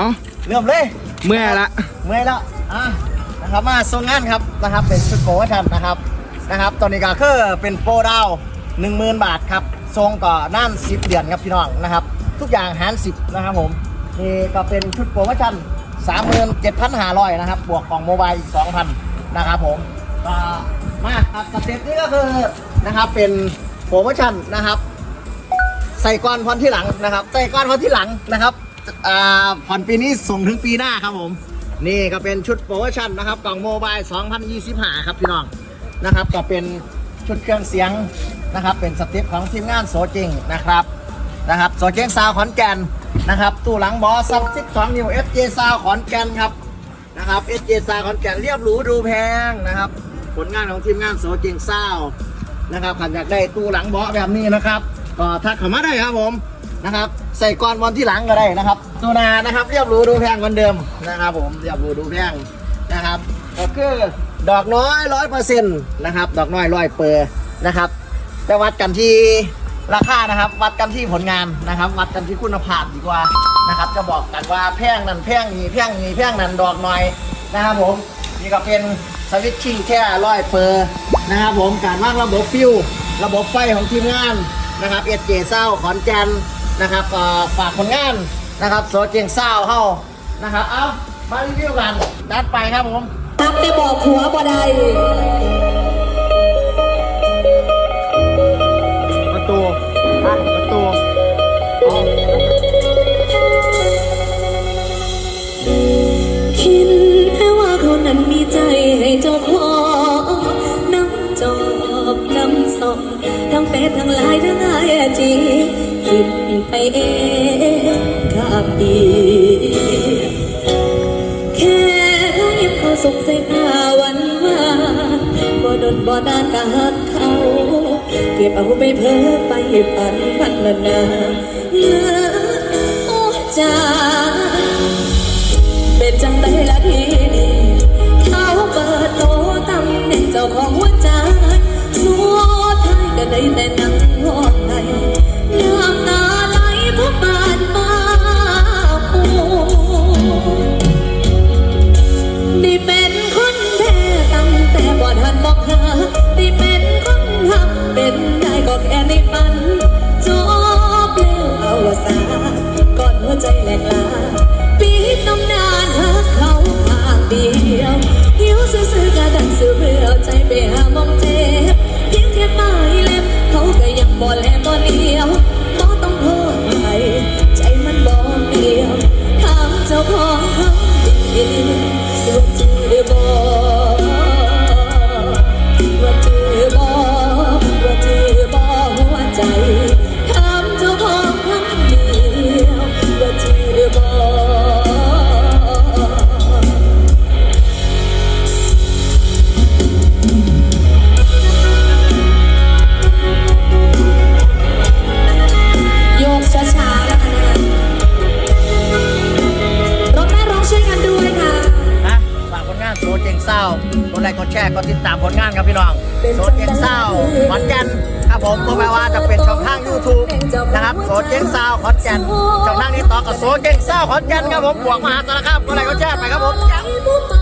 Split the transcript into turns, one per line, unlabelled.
เอา
เริ่มเลย
เมื่อยละ
เมื่อยแล้วอะนะครับมาส่งงานครับนะครับเป็นชุดโปรโมชั่นนะครับนะครับตอนนี้ก็คือเป็นโปรดาวหนึ่งหมื่นบาทครับทรงต่อน่านสิบเดือนครับพี่น้องนะครับ ทุกอย่างหารสิบนะครับผมนี่ก็เป็นชุดโปรโมชั่นสามหมื่นเจ็ดพันห้าร้อยนะครับ บวกของโมบายอีกสองพันนะครับผมก็มาครับสเต็ปนี้ก็คือนะครับเป็นโปรโมชั่นนะครับ ใส่ก้อนผ่อนที่หลังนะครับ ใส่ก้อนผ่อนที่หลังนะครับ อ่าผ่อนปีนี้ส่งถึงปีหน้าครับผม นี่ก็เป็นชุดโปรโมชั่นนะครับกล่องโมบาย 2025 ครับพี่น้องนะครับ ก็เป็นชุดเครื่องเสียงนะครับ เป็นสติปของทีมงานโซจริงนะครับนะครับโซจริงซาวขอนแก่นนะครับตู้หลังบอสซับ12นิ้ว FJ ซาวขอนแก่นครับนะครับ FJ ซาวขอนแก่นเรียบหรูดูแพงนะครับ ผลงานของทีมงานโซจริงซาวนะครับขันอยากได้ตู้หลังบาะแบบนี้นะครับก็ทักเข้ามาได้ครับผม นะครับ ใส่ก้อนวันที่หลังก็ได้นะครับตัวนานะครับเรียบรู้ดูแพงเหมือนเดิมนะครับผมเรียบรู้ดูแพงนะครับ ก็คือดอกน้อยร้อยเปอร์เซ็นต์นะครับ ดอกน้อยร้อยเปอร์นะครับจะวัดกันที่ราคานะครับ วัดกันที่ผลงานนะครับ วัดกันที่คุณภาพดีกว่านะครับ จะบอกกันว่าแพงนั่นแพงนี้แพงนี้แพงนั้นดอกน้อยนะครับผมนี่ก็เป็นสวิตชิ่งแค่ร้อยเปอร์นะครับผมการวางระบบฟิวระบบไฟของทีมงาน นะครับเอเจเศร้าขอนแก่นนะครับเอ่อฝากผลงานนะครับโซเจียงเศร้าเข้านะครับเอามารีวิวกันดัดไปครับผม
ตักแต่บอกหัวบ่ได้
ประตูอะประตูเอา
คิดแค่ว่าเขานั้นมีใจให้เจ้า ทั้งเฟซทั้งไลน์ทั้งไอจีคิดไปเองกับดีแค่ยิ้มเขาสุขใส่หน้าวันมาบ่ดนบ่นานกะหักเขา เก็บเอาไปเพ้อไปฝันพันละนาเลือโอ้จ้าเป็นจังไดละทีนี้เขาเปิดโตตำแหน่งเจ้าของ แต่กลาปีตำนานหาเขาทางเดียวหิวซื้อๆกะดันซื้อเบื่อใจไปหามองเจ็บเพียงแค่ปลายเล็บเขาก็ยังบ่แลบ่เดียวบ่ต้องโทษใครใจมันบ่เดียวถามเจ้าของเขาดีว่าเจอบ่
กดไลค์กดแชร์กดติดตามผลงานครับพี่น้องโซเจงเศร้าขอนแก่นครับผมก็แปลว่าจะเป็นช่องทาง YouTube นะครับโซเจงเศร้าขอนแก่นช่องทางนี้ต่อกับโซเจงเศร้าขอนแก่นครับผมบวกมหาสารคามกดไลค์กดแชร์ไปครับผม
ผู้ไป